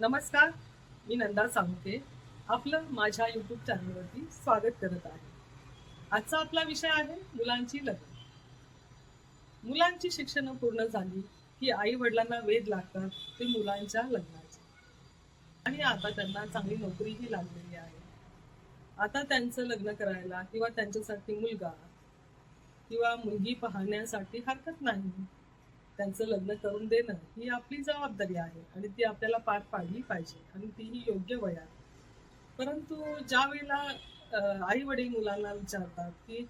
नमस्कार मी नंदा सांगते. आपलं माझ्या यूट्यूब चॅनलवरती स्वागत करत आहे. आजचा आपला विषय आहे मुलांची लग्न. मुलांची शिक्षण पूर्ण झाली की आई वडिलांना वेध लागतात ते मुलांच्या लग्नाचे. आणि आता त्यांना चांगली नोकरीही लागलेली आहे. आता त्यांचं लग्न करायला किंवा त्यांच्यासाठी मुलगा किंवा मुलगी पाहण्यासाठी हरकत नाही. त्यांचं लग्न करून देणं ही आपली जबाबदारी आहे आणि ती आपल्याला पार पाडली पाहिजे आणि तीही योग्य वयात. परंतु ज्या वेळेला आई वडील मुलांना विचारतात की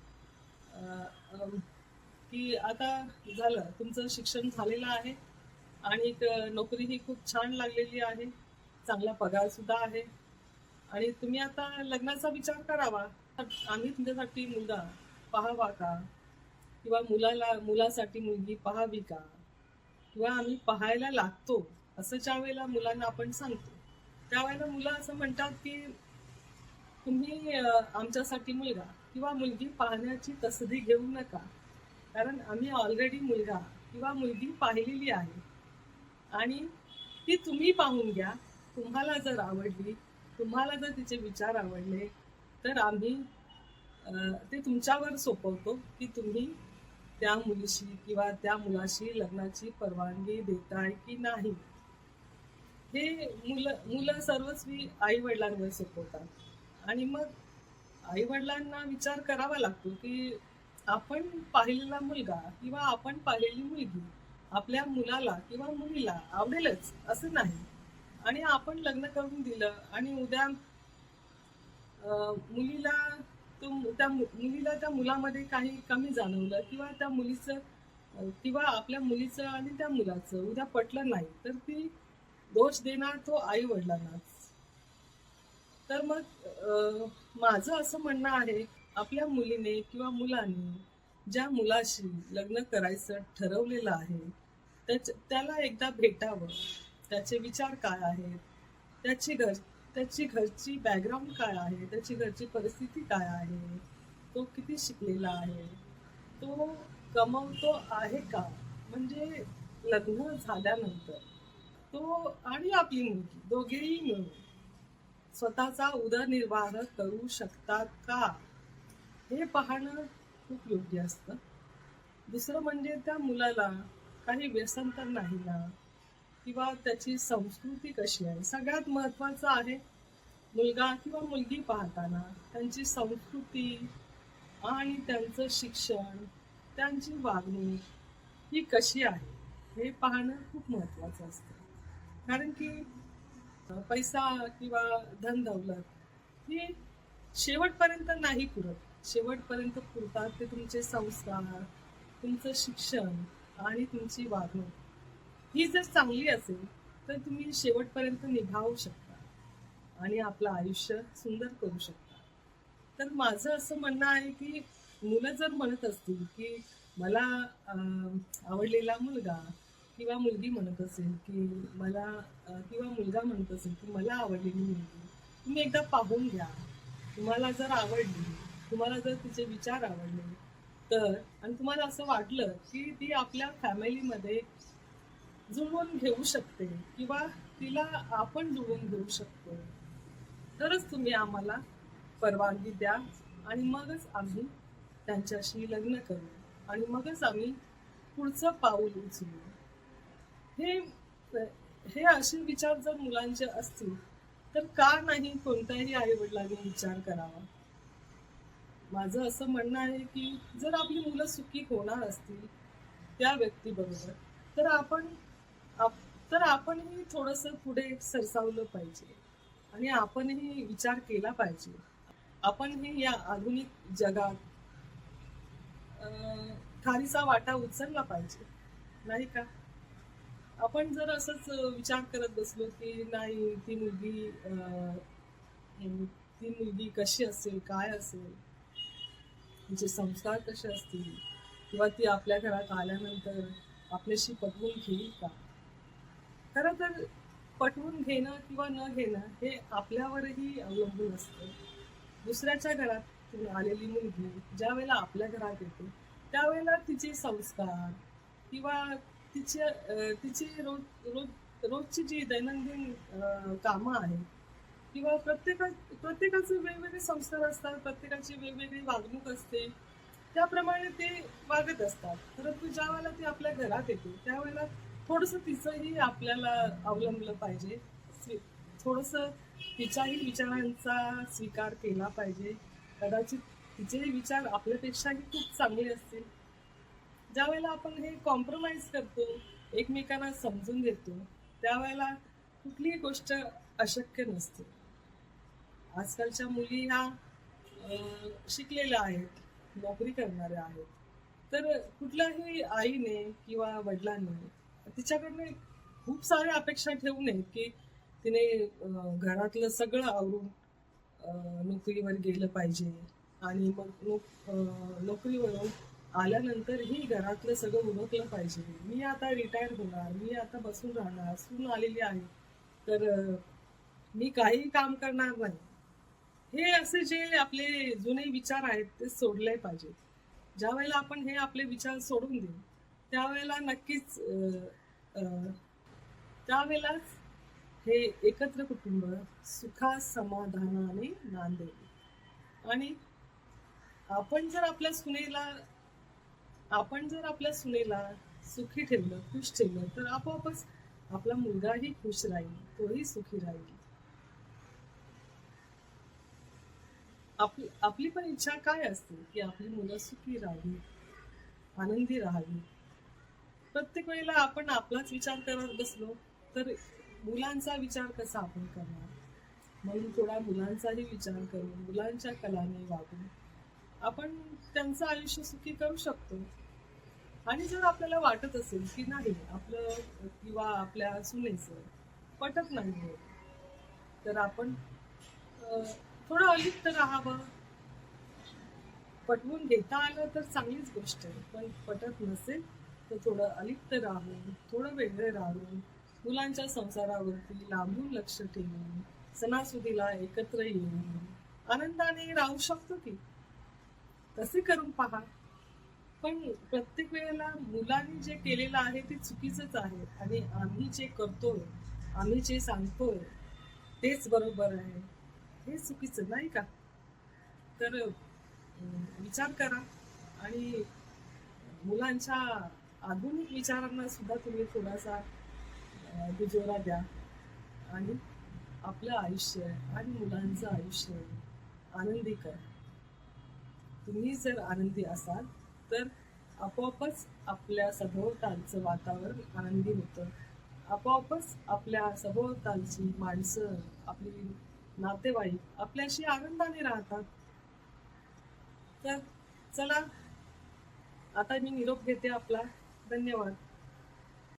की आता झालं तुमचं शिक्षण झालेलं आहे आणि नोकरी ही खूप छान लागलेली आहे चांगला पगार सुद्धा आहे आणि तुम्ही आता लग्नाचा विचार करावा. आम्ही तुमच्यासाठी मुलगा पाहावा का? किंवा मुलाला मुलासाठी मुलगी पाहावी का? किंवा आम्ही पाहायला लागतो असं ज्या वेळेला मुलांना आपण सांगतो. त्यावेळेला मुलं असं म्हणतात की तुम्ही आमच्यासाठी मुलगा किंवा मुलगी पाहण्याची तसदी घेऊ नका. कारण आम्ही ऑलरेडी मुलगा किंवा मुलगी पाहिलेली आहे. आणि ती तुम्ही पाहून घ्या. तुम्हाला जर आवडली तुम्हाला जर तिचे विचार आवडले तर आम्ही ते तुमच्यावर सोपवतो की तुम्ही त्या मुलीशी किंवा त्या मुलाशी लग्नाची परवानगी देताय की नाही? हे मुलं मुलं सर्वस्वी आई वडिलांवर सोपवतात. आणि मग आई वडिलांना विचार करावा लागतो की आपण पाहिलेला मुलगा किंवा आपण पाहिलेली मुलगी आपल्या मुलाला किंवा मुलीला आवडेलच असं नाही. आणि आपण लग्न करून दिलं आणि उद्या मुलीला तो त्या मुलीला त्या मुलामध्ये काही कमी जाणवलं किंवा त्या मुलीचं किंवा आपल्या मुलीचं आणि त्या मुलाचं उद्या पटलं नाही तर ती दोष देणार तो आई वडिलांनाच तर मग अं, माझं असं म्हणणं आहे आपल्या मुलीने किंवा मुलाने ज्या मुलाशी लग्न करायचं ठरवलेलं आहे त्याच त्याला एकदा भेटावं. त्याचे विचार काय आहेत? त्याची घर त्याची घरची बॅकग्राऊंड काय आहे? त्याची घरची परिस्थिती काय आहे? तो किती शिकलेला आहे? तो कमवतो आहे का? म्हणजे लग्न झाल्यानंतर तो आणि आपली मुलगी दोघेही मिळून स्वतःचा उदरनिर्वाह करू शकतात का? हे पाहणं खूप योग्य असतं. दुसरं म्हणजे त्या मुलाला काही व्यसन तर नाही ना? किंवा त्याची संस्कृती कशी आहे? सगळ्यात महत्वाचं आहे मुलगा किंवा मुलगी पाहताना त्यांची संस्कृती आणि त्यांचं शिक्षण त्यांची वागणूक ही कशी आहे हे पाहणं खूप महत्वाचं असतं. कारण की पैसा किंवा धन दौलत ही शेवटपर्यंत नाही पुरत. शेवटपर्यंत पुरतात ते तुमचे संस्कार तुमचं शिक्षण आणि तुमची वागणूक. ही जर चांगली असेल तर तुम्ही शेवटपर्यंत निभावू शकता आणि आपलं आयुष्य सुंदर करू शकता. तर माझं असं म्हणणं आहे की मुलं जर म्हणत असतील की मला आवडलेला मुलगा किंवा मुलगी म्हणत असेल की मला किंवा मुलगा म्हणत असेल की मला आवडलेली मुलगी तुम्ही एकदा पाहून घ्या. तुम्हाला जर आवडली तुम्हाला जर तिचे विचार आवडले तर आणि तुम्हाला असं वाटलं की ती आपल्या फॅमिलीमध्ये जुळवून घेऊ शकते किंवा तिला आपण जुळवून घेऊ शकतो. तरच तुम्ही आम्हाला परवानगी द्या आणि मगच आम्ही त्यांच्याशी लग्न करू आणि मगच आम्ही पुढचं पाऊल उचलू. हे हे असे विचार जर मुलांचे असतील तर का नाही कोणत्याही आईवडिलांनी विचार करावा? माझं असं म्हणणं आहे की जर आपली मुलं सुखी होणार असतील त्या व्यक्तीबरोबर तर आपण तर आपणही थोडस पुढे सरसावलं पाहिजे. आणि आपणही विचार केला पाहिजे. आपणही या आधुनिक जगात अं, खारीचा वाटा उचलला पाहिजे. नाही का? आपण जर असंच विचार करत बसलो की नाही ती मुलगी ती मुलगी कशी असेल काय असेल? तिचे संस्कार कसे असतील? किंवा ती आपल्या घरात आल्यानंतर आपल्याशी पटवून घेईल का? खरं तर पटवून घेणं किंवा न घेणं हे आपल्यावरही अवलंबून असतं. दुसऱ्याच्या घरात आलेली मुलगी ज्या वेळेला आपल्या घरात येते त्यावेळेला तिचे संस्कार किंवा तिचे तिची रोज रोज रोजची जी दैनंदिन कामं आहेत किंवा प्रत्येका प्रत्येकाचे वेगवेगळे संस्कार असतात प्रत्येकाची वेगवेगळी वागणूक असते त्याप्रमाणे ते वागत असतात. परंतु ज्या वेळेला ते आपल्या घरात येते त्यावेळेला थोडस तिचंही आपल्याला अवलंबलं पाहिजे. थोडस तिच्याही विचारांचा स्वीकार केला पाहिजे. कदाचित तिचेही विचार आपल्यापेक्षाही खूप चांगले असतील. ज्या वेळेला आपण हे कॉम्प्रोमाइज करतो एकमेकांना समजून घेतो त्यावेळेला कुठलीही गोष्ट अशक्य नसते. आजकालच्या मुली ह्या शिकलेल्या आहेत नोकरी करणाऱ्या आहेत. तर कुठल्याही आईने किंवा वडिलांनी तिच्याकडनं खूप साऱ्या अपेक्षा ठेवू नये की तिने घरातलं सगळं आवरून नोकरीवर गेलं पाहिजे. आणि मग नोकरीवरून आल्यानंतर ही घरातलं सगळं उरकलं पाहिजे. मी आता रिटायर होणार मी आता बसून राहणार सून आलेली आहे. तर मी काही काम करणार नाही. हे असे जे आपले जुने विचार आहेत ते सोडले पाहिजेत. ज्या वेळेला आपण हे आपले विचार सोडून देऊ त्यावेळेला नक्कीच अं, त्यावेळेलाच हे एकत्र कुटुंब सुखा समाधानाने नांदेल आणि आपण जर आपल्या सुनेला आपण जर आपल्या सुनेला सुखी ठेवलं खुश ठेवलं तर आपोआपच आपला मुलगाही खुश राहील तोही सुखी राहील. आपली आपली पण इच्छा काय असते की आपली मुलं सुखी राहावी आनंदी राहावी? प्रत्येक वेळेला आपण आपलाच विचार करत बसलो तर मुलांचा विचार कसा आपण करणार? म्हणून थोडा मुलांचाही विचार करून मुलांच्या कलाने वागून आपण त्यांचं आयुष्य सुखी करू शकतो. आणि जर आपल्याला वाटत असेल की नाही आपलं किंवा आपल्या सुनेचं पटत नाही तर आपण थोडं अलिप्त राहावं. पटवून घेता आलं तर चांगलीच गोष्ट आहे पण पटत नसेल तर थोडं अलिप्त राहून थोडं वेगळे राहून मुलांच्या संसारावरती लांबून लक्ष ठेवून सणासुदीला एकत्र येऊन आनंदाने राहू शकतो की? तसे करून पहा. पण प्रत्येक वेळेला मुलांनी जे केलेलं आहे ते चुकीचंच आहे. आणि आम्ही जे करतोय आम्ही जे सांगतोय तेच बरोबर आहे. हे चुकीचं नाही का? तर विचार करा. आणि मुलांच्या आधुनिक विचारांना सुद्धा तुम्ही थोडासा दुजोरा द्या. आणि आपलं आयुष्य आणि मुलांचं आयुष्य आनंदी कर. तुम्ही जर आनंदी असाल तर आपोआपच आपल्या सभोवतालचं वातावरण आनंदी होतं. आपोआपच आपल्या सभोवतालची माणसं आपली नातेवाईक आपल्याशी आनंदाने राहतात. तर चला आता मी निरोप घेते आपला. धन्यवाद.